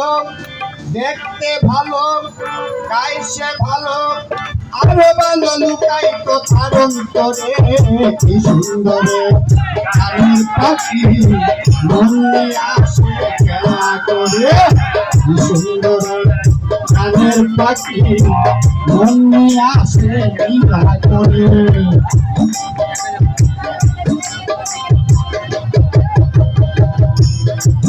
ভালো, দেখতে ভালো, গাইছে ভালো আরও ভালো লুকাই তো ধারণ করে কি সুন্দরে। গানের পাখি মন আসে খেলা করে, কি সুন্দরে। পাখি আসে খেলা করে।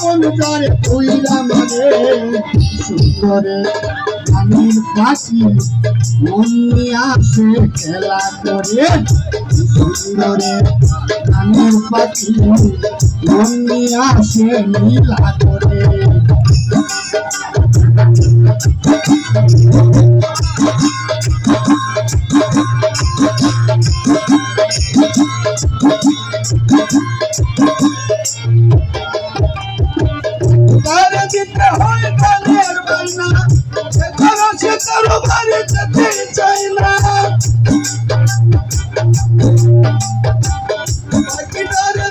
আমি আইতে এই পাখিটার চোখে আছে জাদু আয় না রে পাখিটার মুখে আছে মধু পাখিটার চোখে আছে জাদু পাখিটার মুখে আছে মধু যখন তখন যারে পুইরা মারে যখন তখন যারে পুইরা মারে সুন্দরে গানের পাখি মন আসে খেলা করে। সুন্দরে গানের পাখি মন আসে নীলা করে। তার দিতে হয় বায়না সে কারও সে কারও বাড়ি যেতে চাই না।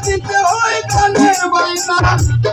দিতে হয় গানের বায়না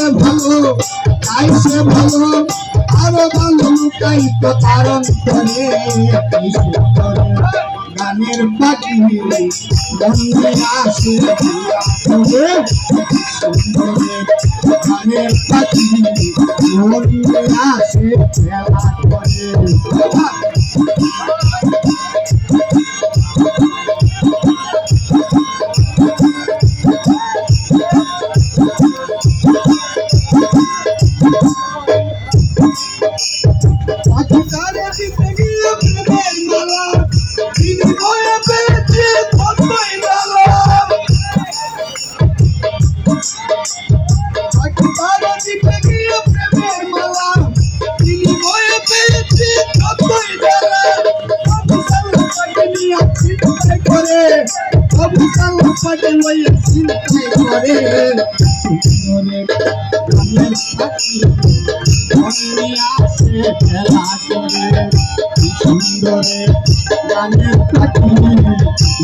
দেখতে ভালো গাইছে ভালো। আরও ভালো লুকাই তো করে কি গানের পাখি নিয়ে আসে গানের পাখি মন আসে খেলা করে। করে সুন্দরে গানের পাখি মনে আসে খেলা করে সুন্দরে গানের পাখি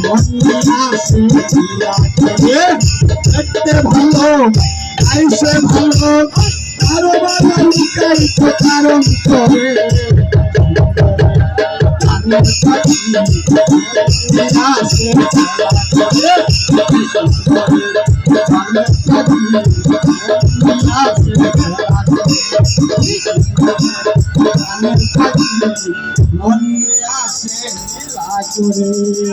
মনে আসে খেলা করে দেখতে ভালো আইসে ভালো আরও ভালো লুকাই তো কারণ করে গানের মন আসে নীলা করে।